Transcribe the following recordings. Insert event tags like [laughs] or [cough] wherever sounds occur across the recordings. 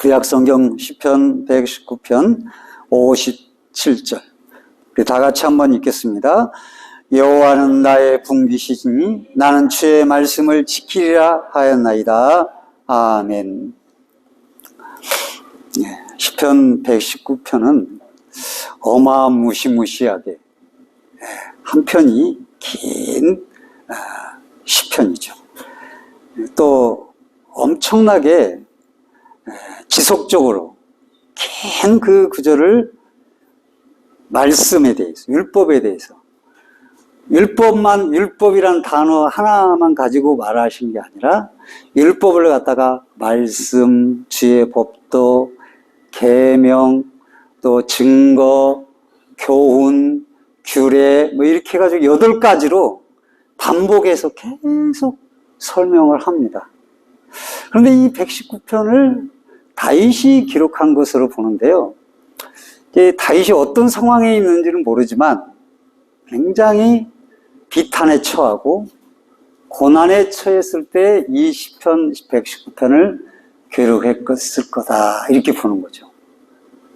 구약 성경 10편 119편 57절 우리 다 같이 한번 읽겠습니다. 여호와는 나의 분기시니 나는 주의 말씀을 지키리라 하였나이다. 아멘. 예, 시편 119편은 어마무시무시하게 예, 한 편이 긴 아, 시편이죠. 또 엄청나게 예, 지속적으로 긴 그 구절을 말씀에 대해서, 율법에 대해서 율법만, 율법이란 단어 하나만 가지고 말하신 게 아니라, 율법을 갖다가 말씀, 주의 법도, 계명, 또 증거, 교훈, 규례, 뭐 이렇게 해가지고 여덟 가지로 반복해서 계속 설명을 합니다. 그런데 이 119편을 다윗이 기록한 것으로 보는데요. 다윗이 어떤 상황에 있는지는 모르지만 굉장히 비탄에 처하고 고난에 처했을 때 이 시편 119편을 기록했을 거다 이렇게 보는 거죠.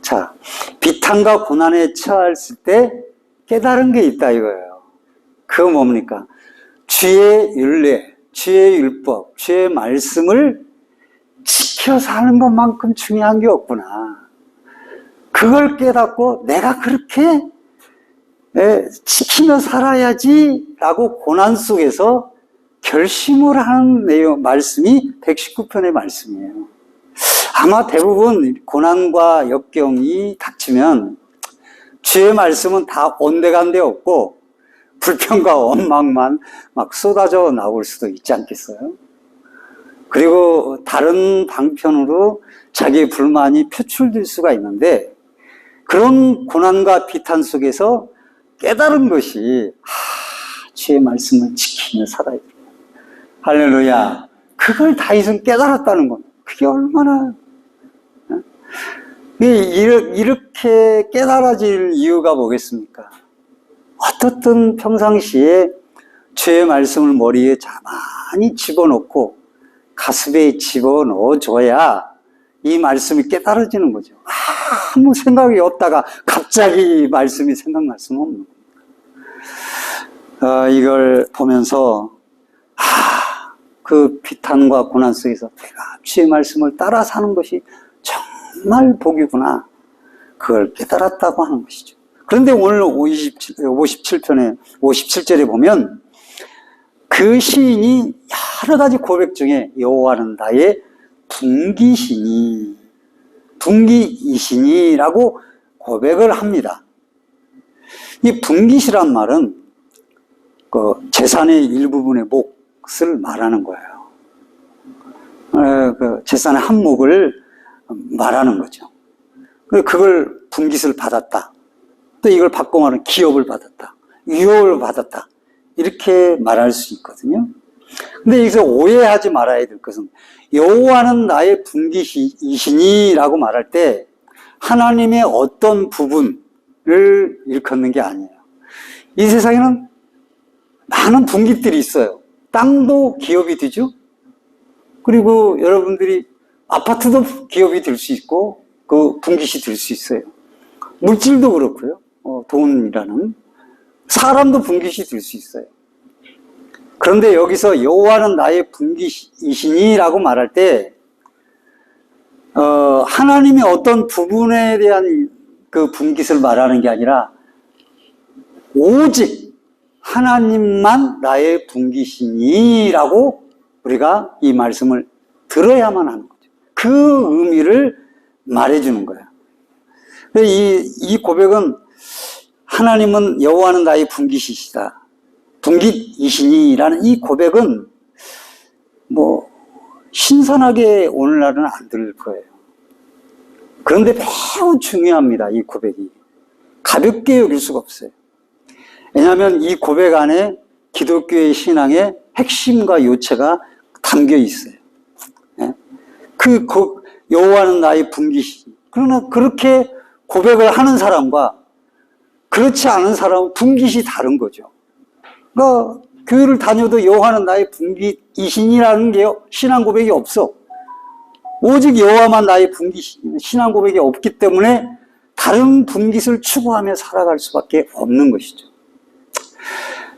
자, 비탄과 고난에 처했을 때 깨달은 게 있다 이거예요. 그거 뭡니까? 주의 율례, 주의 율법, 주의 말씀을 지켜 사는 것만큼 중요한 게 없구나. 그걸 깨닫고 내가 그렇게 예, 지키며 살아야지 라고 고난 속에서 결심을 하는 내용, 말씀이 119편의 말씀이에요. 아마 대부분 고난과 역경이 닥치면 주의 말씀은 다 온데간데 없고 불평과 원망만 막 쏟아져 나올 수도 있지 않겠어요? 그리고 다른 방편으로 자기의 불만이 표출될 수가 있는데 그런 고난과 비탄 속에서 깨달은 것이 하, 주의 말씀을 지키며 살아야 돼. 할렐루야. 그걸 다윗은 깨달았다는 것. 그게 얼마나 어? 이렇게 깨달아질 이유가 뭐겠습니까? 어떻든 평상시에 주의 말씀을 머리에 가만히 집어넣고 가슴에 집어넣어줘야 이 말씀이 깨달아지는 거죠. 아무 생각이 없다가 갑자기 말씀이 생각날 수는 없는 겁니다. 어, 이걸 보면서 아, 그 비탄과 고난 속에서 내가 주의 말씀을 따라 사는 것이 정말 복이구나. 그걸 깨달았다고 하는 것이죠. 그런데 오늘 57, 57편에 57절에 보면 그 시인이 여러 가지 고백 중에 여호와는 나의 분기시니 분기이시니라고 고백을 합니다. 이 분기시란 말은 그 재산의 일부분의 몫을 말하는 거예요. 어, 그 재산의 한 몫을 말하는 거죠. 그걸 분깃을 받았다. 또 이걸 받고 말하는 기업을 받았다. 유업을 받았다. 이렇게 말할 수 있거든요. 근데 여기서 오해하지 말아야 될 것은 여호와는 나의 분기이시니라고 말할 때 하나님의 어떤 부분을 일컫는 게 아니에요. 이 세상에는 많은 분기들이 있어요. 땅도 기업이 되죠. 그리고 여러분들이 아파트도 기업이 될 수 있고 그 분깃이 될수 있어요. 물질도 그렇고요. 어, 돈이라는 사람도 분깃이 될 수 있어요. 그런데 여기서 여호와는 나의 분기이시니라고 말할 때 어, 하나님의 어떤 부분에 대한 그 분깃을 말하는 게 아니라 오직 하나님만 나의 분기시니라고 우리가 이 말씀을 들어야만 하는 거죠. 그 의미를 말해주는 거예요. 이, 이 고백은 하나님은 여호와는 나의 분기시시다. 분깃이시니라는 이 고백은 뭐 신선하게 오늘날은 안 들을 거예요. 그런데 매우 중요합니다. 이 고백이. 가볍게 여길 수가 없어요. 왜냐하면 이 고백 안에 기독교의 신앙의 핵심과 요체가 담겨 있어요. 예? 그, 그 여호와는 나의 분기시. 그러나 그렇게 고백을 하는 사람과 그렇지 않은 사람은 분깃이 다른 거죠. 그러니까 교회를 다녀도 여호와는 나의 분깃 이신이라는 게 신앙 고백이 없어. 오직 여호와만 나의 분기 신앙 고백이 없기 때문에 다른 분깃을 추구하며 살아갈 수밖에 없는 것이죠.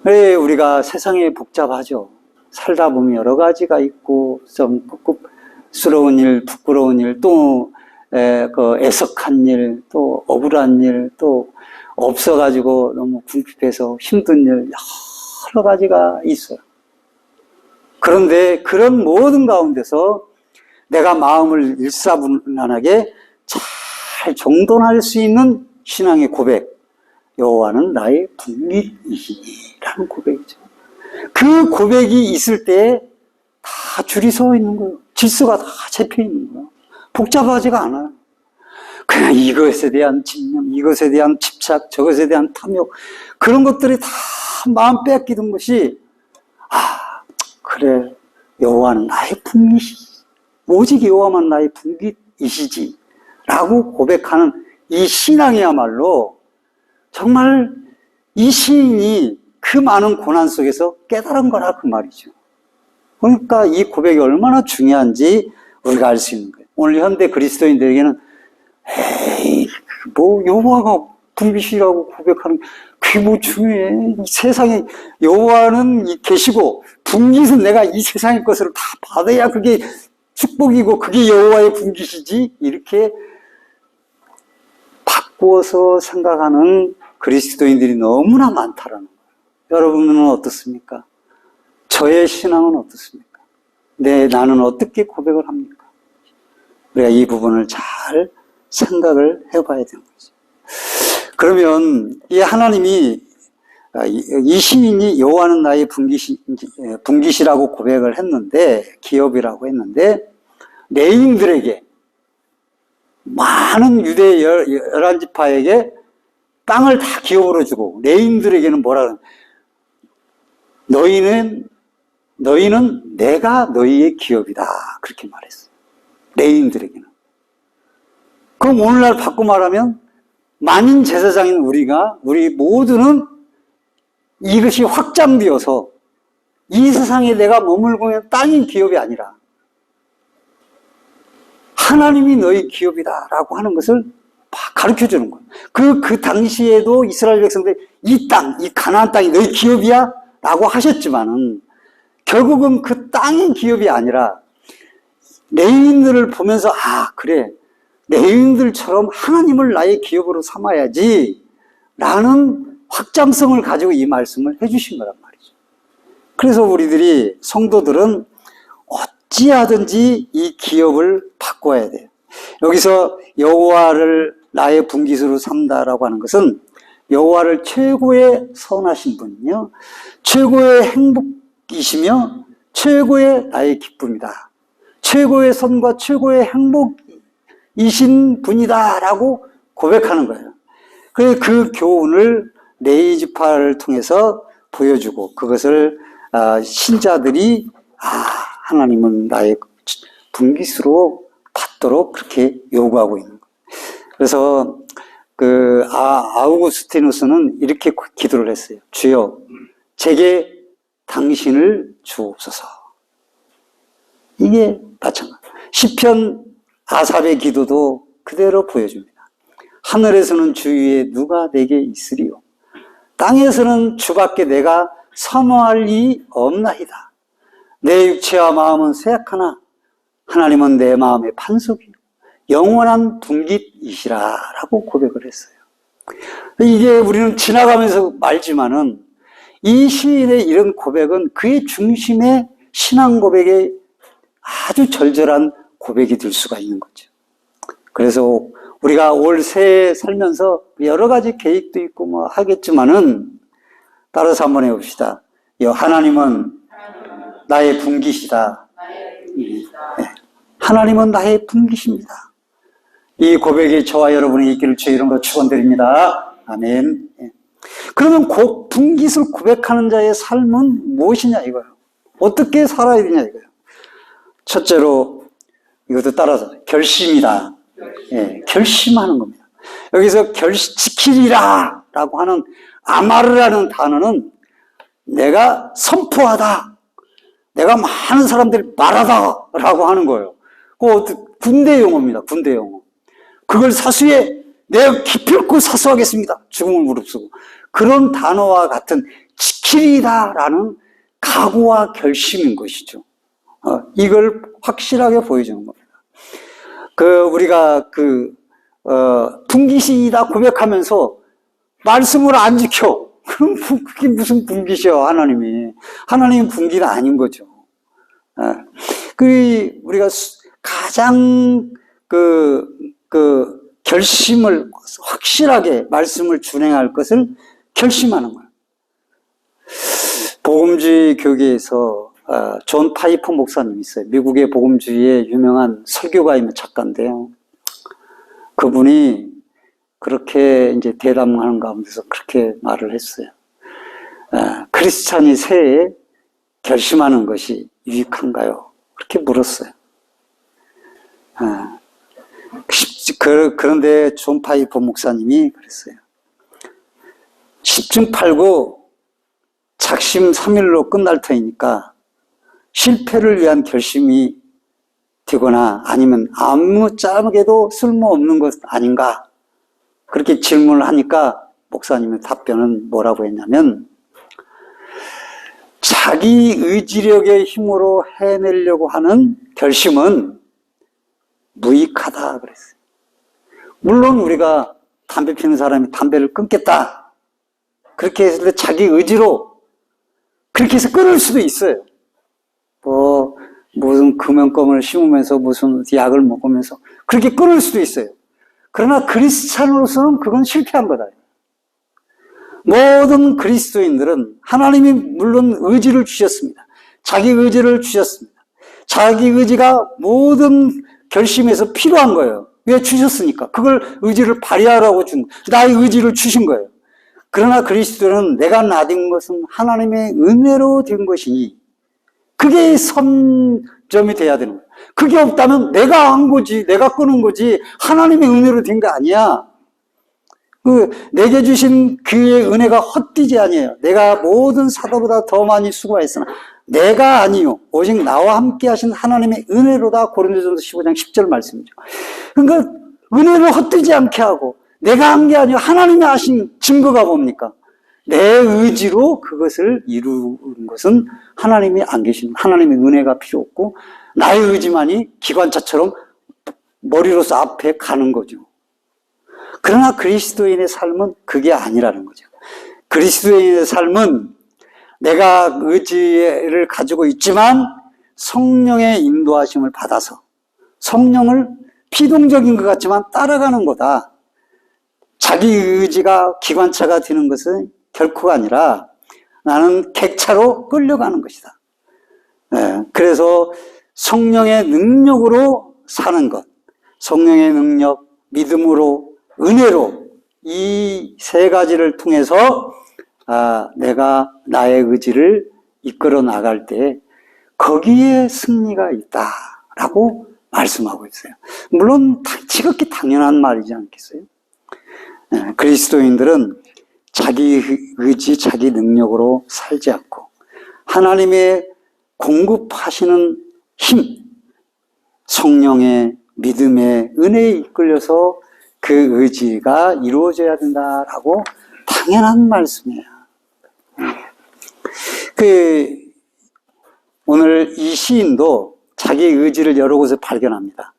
왜 우리가 세상이 복잡하죠. 살다 보면 여러 가지가 있고 좀 꿉꿉스러운 일, 부끄러운 일, 또 에, 그 애석한 일, 또 억울한 일, 또 없어가지고 너무 궁핍해서 힘든 일 여러 가지가 있어요. 그런데 그런 모든 가운데서 내가 마음을 일사분란하게 잘 정돈할 수 있는 신앙의 고백, 여호와는 나의 분깃이시라는 고백이죠. 그 고백이 있을 때 다 줄이 서 있는 거예요. 질서가 다 잡혀 있는 거예요. 복잡하지가 않아요. 그냥 이것에 대한 집념, 이것에 대한 집착, 저것에 대한 탐욕, 그런 것들이 다 마음 빼앗기던 것이, 아, 그래, 여호와는 나의 분깃이시. 오직 여호와만 나의 분깃이시지. 라고 고백하는 이 신앙이야말로 정말 이 시인이 그 많은 고난 속에서 깨달은 거라 그 말이죠. 그러니까 이 고백이 얼마나 중요한지 우리가 알 수 있는 거예요. 오늘 현대 그리스도인들에게는 에이 뭐 여호와가 분깃이라고 고백하는 그게 뭐 중요해? 이 세상에 여호와는 이- 계시고 분깃은 내가 이 세상의 것을 다 받아야 그게 축복이고 그게 여호와의 분깃이지 이렇게 바꾸어서 생각하는 그리스도인들이 너무나 많다라는 거예요. 여러분은 어떻습니까? 저의 신앙은 어떻습니까? 내 나는 어떻게 고백을 합니까? 우리가 이 부분을 잘 생각을 해봐야 되는 거죠. 그러면 이 하나님이 아, 이- 이 시인이 여호와는 나의 분깃이 예, 분깃이라고 고백을 했는데 기업이라고 했는데 레인들에게 많은 유대 열- 열한 지파에게 땅을 다 기업으로 주고 레인들에게는 뭐라 그러 너희는 너희는 내가 너희의 기업이다. 그렇게 말했어 레인들에게는 그럼 오늘날 바꿔 말하면 만인 제사장인 우리가 우리 모두는 이것이 확장되어서 이 세상에 내가 머물고 있는 땅인 기업이 아니라 하나님이 너희 기업이다라고 하는 것을 가르쳐 주는 거예요. 그, 그 당시에도 이스라엘 백성들 이 땅, 이 가나안 땅이 너희 기업이야? 라고 하셨지만은 결국은 그 땅인 기업이 아니라 레인들을 보면서 아, 그래. 레인들처럼 하나님을 나의 기업으로 삼아야지 라는 확장성을 가지고 이 말씀을 해주신 거란 말이죠. 그래서 우리들이 성도들은 어찌하든지 이 기업을 바꿔야 돼요. 여기서 여호와를 나의 분깃으로 삼다라고 하는 것은 여호와를 최고의 선하신 분이며 최고의 행복이시며 최고의 나의 기쁨이다. 최고의 선과 최고의 행복 이신 분이다라고 고백하는 거예요. 그래서 그 교훈을 네이지파를 통해서 보여주고 그것을 아, 신자들이 아 하나님은 나의 분깃으로 받도록 그렇게 요구하고 있는 거예요. 그래서 그 아, 아우구스티누스는 이렇게 기도를 했어요. 주여, 제게 당신을 주옵소서. 이게 마찬가지. 시편 아삽의 기도도 그대로 보여줍니다. 하늘에서는 주 위에 누가 내게 있으리요? 땅에서는 주밖에 내가 선호할 이 없나이다. 내 육체와 마음은 쇠약하나 하나님은 내 마음의 판속이요. 영원한 분깃이시라 라고 고백을 했어요. 이게 우리는 지나가면서 말지만은 이 시인의 이런 고백은 그의 중심의 신앙 고백의 아주 절절한 고백이 될 수가 있는 거죠. 그래서 우리가 올 새해 살면서 여러 가지 계획도 있고 뭐 하겠지만은 따라서 한번 해봅시다. 여 하나님은 나의 분깃이다. 네. 하나님은 나의 분깃입니다. 이 고백이 저와 여러분의 있기를 주의 이름으로 축원드립니다. 아멘. 예. 그러면 고, 분깃을 고백하는 자의 삶은 무엇이냐 이거예요. 어떻게 살아야 되냐 이거예요. 첫째로 이것도 따라서 결심이다. 예, 결심하는 겁니다. 여기서 결심 지키리라 라고 하는 아마르라는 단어는 내가 선포하다. 내가 많은 사람들이 말하다 라고 하는 거예요. 그 군대 용어입니다. 군대 용어. 그걸 사수에 내가 기필코 사수하겠습니다. 죽음을 무릅쓰고. 그런 단어와 같은 지키리다 라는 각오와 결심인 것이죠. 어, 이걸 확실하게 보여주는 겁니다. 그, 우리가 그, 어, 분기시이다 고백하면서 말씀을 안 지켜. [laughs] 그럼 부- 그게 무슨 분기시여, 하나님이. 하나님은 분기는 아닌 거죠. 예. 그, 우리가 수- 가장 그, 그, 결심을 확실하게 말씀을 준행할 것을 결심하는 거예요. 복음주의 교계에서 어, 존 파이프 목사님 있어요. 미국의 복음주의의 유명한 설교가이며 작가인데요. 그분이 그렇게 이제 대담하는 가운데서 그렇게 말을 했어요. 어, 크리스찬이 새해 결심하는 것이 유익한가요? 그렇게 물었어요. 어, 그, 그런데 존 파이프 목사님이 그랬어요. 10중 8구 작심 3일로 끝날 터이니까 실패를 위한 결심이 되거나 아니면 아무 짝에도 쓸모없는 것 아닌가 그렇게 질문을 하니까 목사님의 답변은 뭐라고 했냐면 자기 의지력의 힘으로 해내려고 하는 결심은 무익하다 그랬어요. 물론 우리가 담배 피는 사람이 담배를 끊겠다 그렇게 했을 때 자기 의지로 그렇게 해서 끊을 수도 있어요. 뭐 무슨 금연껌을 심으면서 무슨 약을 먹으면서 그렇게 끊을 수도 있어요. 그러나 그리스찬으로서는 그건 실패한 거다. 모든 그리스도인들은 하나님이 물론 의지를 주셨습니다. 자기 의지를 주셨습니다. 자기 의지가 모든 결심에서 필요한 거예요. 왜 주셨으니까. 그걸 의지를 발휘하라고 준, 나의 의지를 주신 거예요. 그러나 그리스도는 내가 나된 것은 하나님의 은혜로 된 것이니 그게 선점이 돼야 되는 거예요. 그게 없다면 내가 한 거지, 내가 끊은 거지, 하나님의 은혜로 된 거 아니야. 그, 내게 주신 그의 은혜가 헛되지 아니에요. 내가 모든 사도보다 더 많이 수고했으나, 내가 아니요. 오직 나와 함께 하신 하나님의 은혜로다. 고린도전서 15장 10절 말씀이죠. 그러니까, 은혜를 헛되지 않게 하고, 내가 한 게 아니고 하나님이 하신 증거가 뭡니까? 내 의지로 그것을 이루는 것은 하나님이 안 계신 하나님의 은혜가 필요 없고 나의 의지만이 기관차처럼 머리로서 앞에 가는 거죠. 그러나 그리스도인의 삶은 그게 아니라는 거죠. 그리스도인의 삶은 내가 의지를 가지고 있지만 성령의 인도하심을 받아서 성령을 피동적인 것 같지만 따라가는 거다. 자기 의지가 기관차가 되는 것은 결코가 아니라 나는 객차로 끌려가는 것이다. 예, 그래서 성령의 능력으로 사는 것, 성령의 능력, 믿음으로, 은혜로 이 세 가지를 통해서 아, 내가 나의 의지를 이끌어 나갈 때 거기에 승리가 있다라고 말씀하고 있어요. 물론 다- 지극히 당연한 말이지 않겠어요? 예, 그리스도인들은 자기 의지, 자기 능력으로 살지 않고 하나님의 공급하시는 힘, 성령의 믿음의 은혜에 이끌려서 그 의지가 이루어져야 된다라고 당연한 말씀이에요. 그 오늘 이 시인도 자기 의지를 여러 곳에 발견합니다.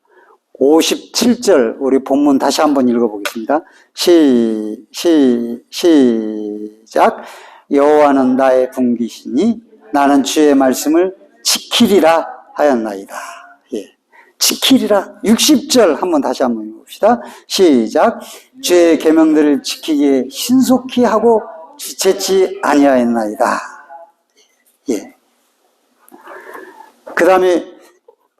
57절 우리 본문 다시 한번 읽어보겠습니다. 시, 시, 시작. 여호와는 나의 분기시니 나는 주의 말씀을 지키리라 하였나이다. 예. 지키리라. 60절 한번 다시 한번 읽어봅시다. 시작. 주의 계명들을 지키기에 신속히 하고 지체치 아니하였나이다. 예. 그 다음에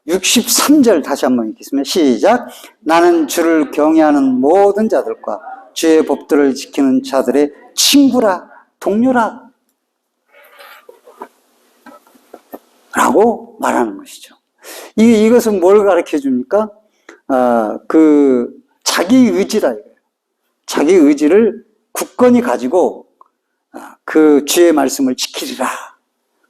63절 다시 한번 읽겠습니다. 시작. 나는 주를 경외하는 모든 자들과 주의 법들을 지키는 자들의 친구라, 동료라. 라고 말하는 것이죠. 이, 이것은 뭘 가르쳐 줍니까? 아, 그, 자기 의지다. 자기 의지를 굳건히 가지고 아, 그 주의 말씀을 지키리라.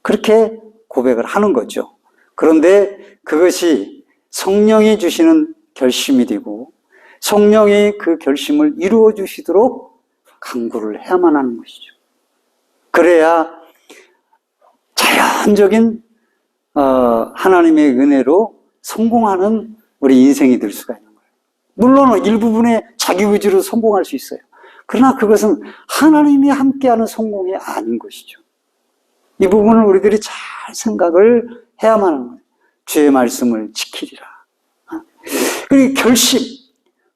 그렇게 고백을 하는 거죠. 그런데 그것이 성령이 주시는 결심이 되고 성령이 그 결심을 이루어 주시도록 강구를 해야만 하는 것이죠. 그래야 자연적인 어, 하나님의 은혜로 성공하는 우리 인생이 될 수가 있는 거예요. 물론 일부분의 자기 의지로 성공할 수 있어요. 그러나 그것은 하나님이 함께하는 성공이 아닌 것이죠. 이 부분을 우리들이 잘 생각을 해야만 하는 거예요. 주의 말씀을 지키리라. 어? 그리고 결심.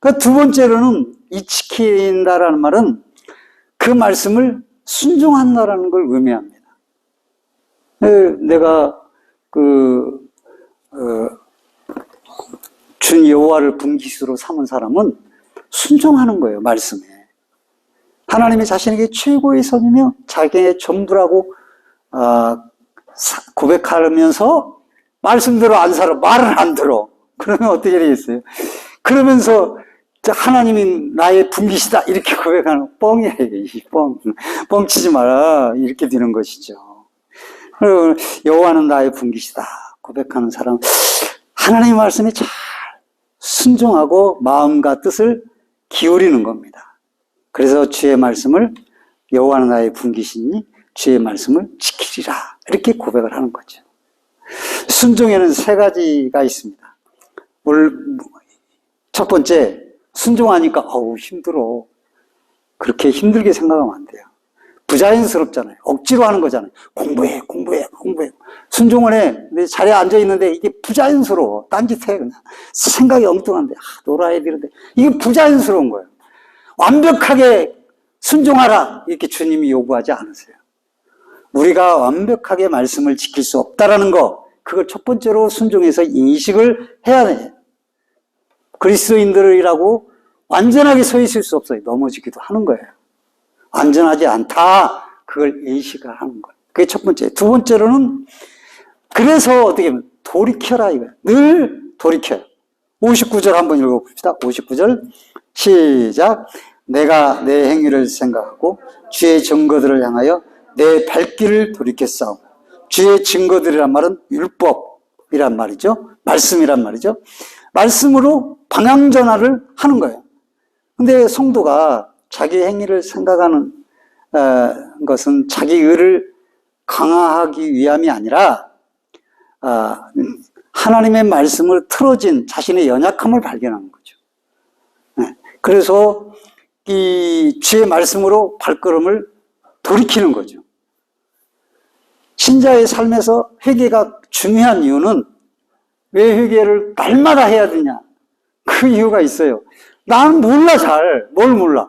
그 두 번째로는 이 지킨다라는 말은 그 말씀을 순종한다라는 걸 의미합니다. 에, 내가 그, 어, 준 여호와를 분기수로 삼은 사람은 순종하는 거예요, 말씀에. 하나님이 자신에게 최고의 선이며 자기의 전부라고 아, 사- 고백하면서 말씀대로 안 살아 말을 안 들어. 그러면 어떻게 되겠어요? 그러면서 저 하나님이 나의 분기시다 이렇게 고백하는 뻥이야 뻥. 뻥치지 마라. 이렇게 되는 것이죠. 그리고 여호와는 나의 분기시다. 고백하는 사람. 하나님의 말씀에 잘 순종하고 마음과 뜻을 기울이는 겁니다. 그래서 주의 말씀을 여호와는 나의 분기시니 주의 말씀을 지키리라 이렇게 고백을 하는 거죠. 순종에는 세 가지가 있습니다. 첫 번째 순종하니까 어우 힘들어 그렇게 힘들게 생각하면 안 돼요. 부자연스럽잖아요. 억지로 하는 거잖아요. 공부해, 공부해, 공부해. 순종을 해. 근데 자리에 앉아 있는데 이게 부자연스러워. 딴짓해 그냥. 생각이 엉뚱한데 아, 놀아야 되는데 이게 부자연스러운 거예요. 완벽하게 순종하라 이렇게 주님이 요구하지 않으세요. 우리가 완벽하게 말씀을 지킬 수 없다라는 거 그걸 첫 번째로 순종해서 인식을 해야 돼. 그리스도인들이라고 완전하게 서 있을 수 없어요. 넘어지기도 하는 거예요. 완전하지 않다. 그걸 인식을 하는 거예요. 그게 첫 번째. 두 번째로는 그래서 어떻게 하면 돌이켜라 이거예요. 늘 돌이켜요. 59절 한번 읽어봅시다. 59절 시작. 내가 내 행위를 생각하고 주의 증거들을 향하여 내 발길을 돌이켰사오. 주의 증거들이란 말은 율법이란 말이죠. 말씀이란 말이죠. 말씀으로 방향 전환을 하는 거예요. 근데 성도가 자기 행위를 생각하는 어, 것은 자기 의를 강화하기 위함이 아니라 아, 하나님의 말씀을 틀어진 자신의 연약함을 발견하는 거죠. 네. 그래서 이 주의 말씀으로 발걸음을 돌이키는 거죠. 신자의 삶에서 회개가 중요한 이유는 왜 회개를 날마다 해야 되냐? 그 이유가 있어요. 나는 몰라 잘. 뭘 몰라.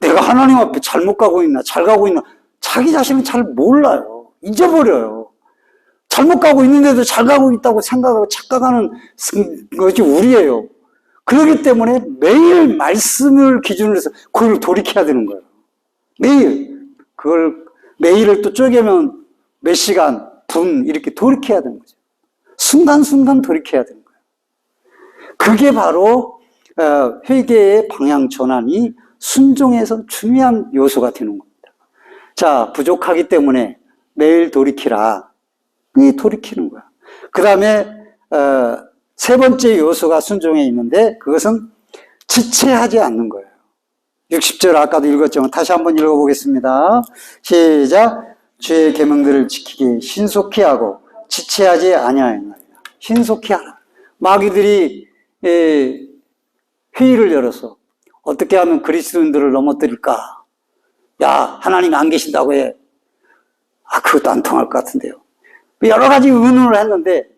내가 하나님 앞에 잘못 가고 있나 잘 가고 있나 자기 자신은 잘 몰라요. 잊어버려요. 잘못 가고 있는데도 잘 가고 있다고 생각하고 착각하는 것이 우리예요. 그렇기 때문에 매일 말씀을 기준으로 해서 그걸 돌이켜야 되는 거예요. 매일. 그걸 매일을 또 쪼개면 몇 시간, 분 이렇게 돌이켜야 되는 거죠. 순간순간 돌이켜야 되는 거예요. 그게 바로 어, 회개의 방향 전환이 순종에서 중요한 요소가 되는 겁니다. 자, 부족하기 때문에 매일 돌이키라. 이 돌이키는 거야. 그 다음에 어, 세 번째 요소가 순종에 있는데 그것은 지체하지 않는 거예요. 60절 아까도 읽었지만 다시 한번 읽어보겠습니다. 시작. 주의 계명들을 지키기 신속히 하고 지체하지 아니하였나이다. 신속히 하라. 마귀들이 예, 회의를 열어서 어떻게 하면 그리스도인들을 넘어뜨릴까? 야 하나님 안 계신다고 해. 아 그것도 안 통할 것 같은데요. 여러 가지 의논을 했는데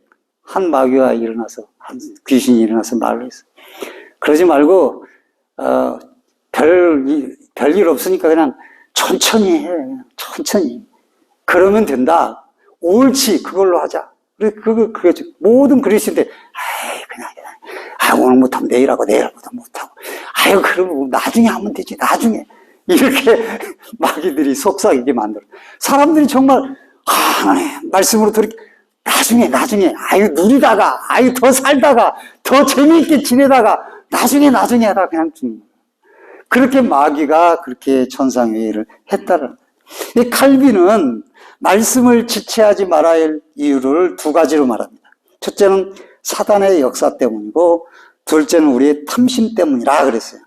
한 마귀가 일어나서 한 귀신이 일어나서 말을 했어. 그러지 말고 어, 별 별일 없으니까 그냥 천천히 해. 천천히. 그러면 된다. 옳지 그걸로 하자. 그래 그거 그거 모든 그리스인데 아이 그냥 그냥 아 오늘 못하면 내일 하고 내일 하고 못하고 아유 그러면 나중에 하면 되지 나중에 이렇게 [laughs] 마귀들이 속삭이게 만들어. 사람들이 정말 아 말씀으로 들이 나중에 나중에 아유 누리다가 아유 더 살다가 더 재미있게 지내다가 나중에 나중에 하다 그냥 죽는 거예요. 그렇게 마귀가 그렇게 천상회의를 했다는 이 칼빈은 말씀을 지체하지 말아야 할 이유를 두 가지로 말합니다. 첫째는 사단의 역사 때문이고 둘째는 우리의 탐심 때문이라 그랬어요.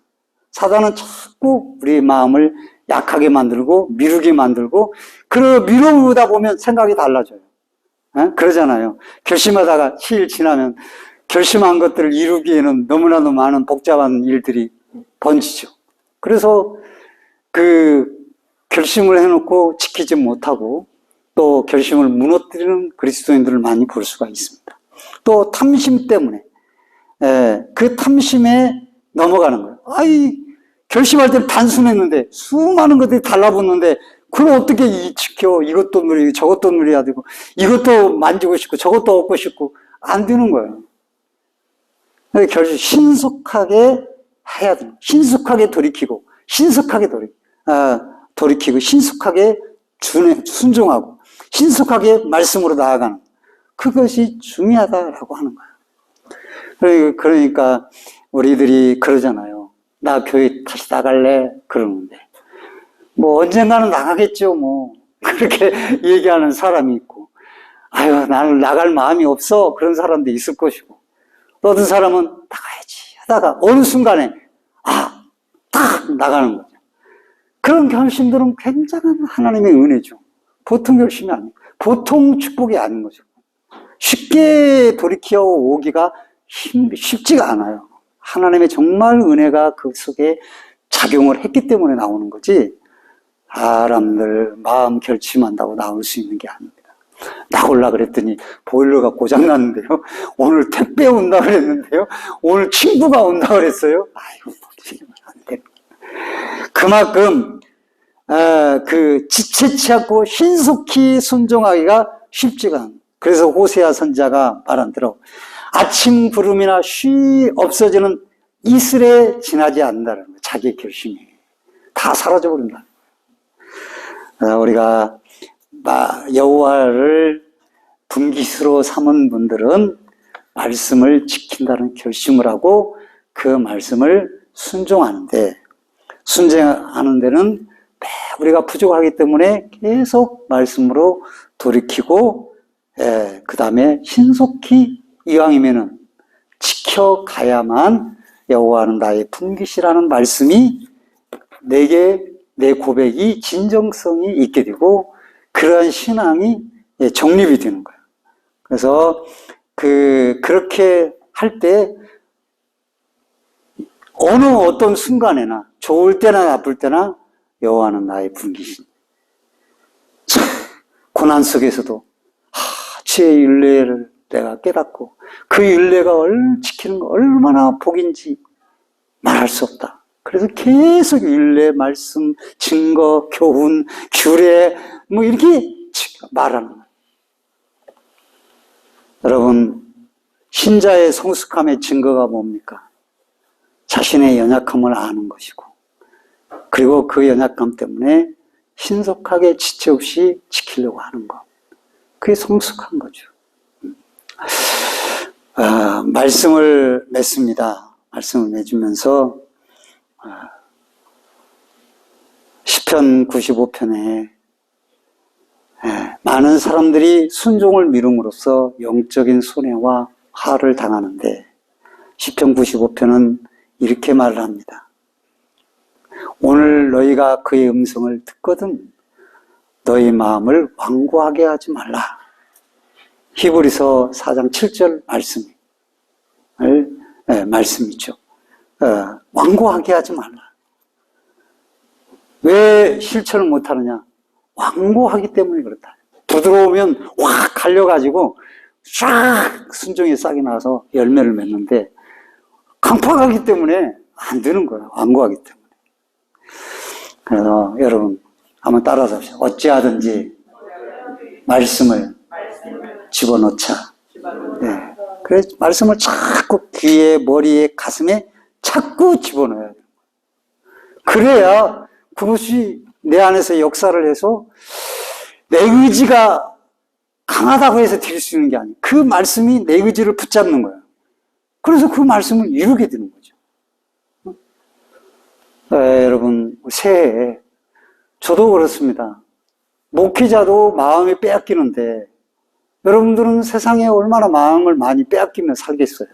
사단은 자꾸 우리 마음을 약하게 만들고 미루게 만들고 그 미루다 보면 생각이 달라져요. 예? 그러잖아요. 결심하다가 시일 지나면 결심한 것들을 이루기에는 너무나도 많은 복잡한 일들이 번지죠. 그래서 그 결심을 해놓고 지키지 못하고 또 결심을 무너뜨리는 그리스도인들을 많이 볼 수가 있습니다. 또 탐심 때문에 예, 그 탐심에 넘어가는 거예요. 아이 결심할 때 단순했는데 수많은 것들이 달라붙는데 그걸 어떻게 이 지켜 이것도 누리고 저것도 누려야 되고 이것도 만지고 싶고 저것도 얻고 싶고 안 되는 거예요. 결심 신속하게 해야 돼요. 신속하게 돌이키고 신속하게 돌이 아, 돌이키고 신속하게 준해 순종하고 신속하게 말씀으로 나아가는 그것이 중요하다라고 하는 거예요. 그러니까- 그러니까 우리들이 그러잖아요. 나 교회 다시 나갈래 그러는데 뭐 언젠가는 나가겠죠 뭐 [laughs] 그렇게 얘기하는 사람이 있고 아유 나는 나갈 마음이 없어 그런 사람도 있을 것이고 또 어떤 사람은 나가야지 하다가 어느 순간에 아 딱 나가는 거죠. 그런 결심들은 굉장한 하나님의 은혜죠. 보통 결심이 아니에요. 보통 축복이 아닌 거죠. 쉽게 돌이켜 오기가 힘- 쉽지가 않아요. 하나님의 정말 은혜가 그 속에 작용을 했기 때문에 나오는 거지, 사람들 마음 결심한다고 나올 수 있는 게 아닙니다. 나올라 그랬더니 보일러가 고장 났는데요. 오늘 택배 온다 그랬는데요. 오늘 친구가 온다 그랬어요. 아이고, 지금. 그만큼 아, 그 지체치 않고 신속히 순종하기가 쉽지가 않아요. 그래서 호세아 선자가 말한 대로 아침 구름이나 쉬 없어지는 이슬에 지나지 않는다는 거예요. 자기의 결심이 다 사라져 버린다. 아, 우리가 마- 여호와를 분기수로 삼은 분들은 말씀을 지킨다는 결심을 하고 그 말씀을 순종하는데 순종하는 데는 매 우리가 부족하기 때문에 계속 말씀으로 돌이키고 그 다음에 신속히 이왕이면은 지켜가야만 여호와는 나의 분깃이라는 말씀이 내게 내 고백이 진정성이 있게 되고 그러한 신앙이 예, 정립이 되는 거예요. 그래서 그 그렇게 할 때 어느 어떤 순간에나 좋을 때나 나쁠 때나 여호와는 나의 분기신. 참, 고난 속에서도 하, 주의 윤례를 내가 깨닫고 그 윤례가 얼 지키는 거 얼마나 복인지 말할 수 없다. 그래서 계속 윤례, 말씀, 증거, 교훈, 규례 뭐 이렇게 말하는 거예요. 여러분 신자의 성숙함의 증거가 뭡니까? 자신의 연약함을 아는 것이고 그리고 그 연약함 때문에 신속하게 지체 없이 지키려고 하는 것. 그게 성숙한 거죠. 아, 말씀을 맺습니다. 말씀을 맺으면서 아, 시편 95편에 예, 많은 사람들이 순종을 미룸으로써 영적인 손해와 화를 당하는데 시편 95편은 이렇게 말을 합니다. 오늘 너희가 그의 음성을 듣거든 너희 마음을 완고하게 하지 말라. 히브리서 4장 7절 말씀을 예, 말씀이죠. 어, 완고하게 하지 말라. 왜 실천을 못하느냐? 완고하기 때문에 그렇다. 부드러우면 확 갈려가지고 쫙 순종이 싹이 나서 열매를 맺는데 강팍하기 때문에 안 되는 거예요. 완고하기 때문에. 그래서 여러분 한번 따라서 합시다. 어찌하든지 말씀을 집어넣자. 네. 그래서 말씀을 자꾸 귀에, 머리에, 가슴에 자꾸 집어넣어야 돼요. 그래야 그것이 내 안에서 역사를 해서 내 의지가 강하다고 해서 드릴 수 있는 게 아니에요. 그 말씀이 내 의지를 붙잡는 거예요. 그래서 그 말씀을 이루게 되는 거죠. 에, 여러분, 새해에 저도 그렇습니다. 목회자도 마음이 빼앗기는데 여러분들은 세상에 얼마나 마음을 많이 빼앗기며 살겠어요.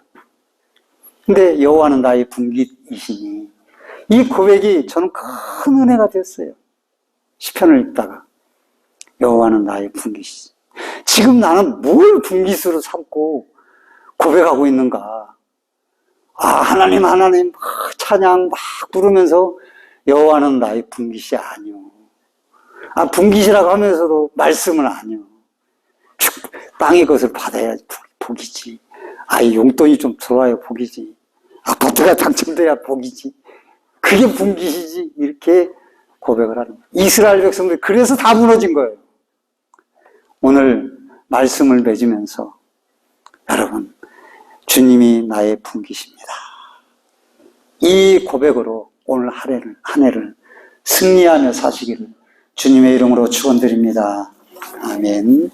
근데 여호와는 나의 분깃이시니 이 고백이 저는 큰 은혜가 됐어요. 시편을 읽다가 여호와는 나의 분깃이시. 지금 나는 뭘 분깃으로 삼고 고백하고 있는가? 아 하나님 하나님 막 찬양 막 부르면서 여호와는 나의 분깃이 아니요. 아 분깃이라고 하면서도 말씀은 아니요. 축- 땅의 것을 받아야 복- 복이지. 아, 이 용돈이 좀 들어와야 복이지. 아파트가 당첨돼야 복이지. 그게 분깃이지. 이렇게 고백을 하는 거예요. 이스라엘 백성들이 그래서 다 무너진 거예요. 오늘 말씀을 맺으면서 여러분, 주님이 나의 분깃입니다. 이 고백으로 오늘 한 해를, 한 해를 승리하며 사시기를 주님의 이름으로 축원드립니다. 아멘.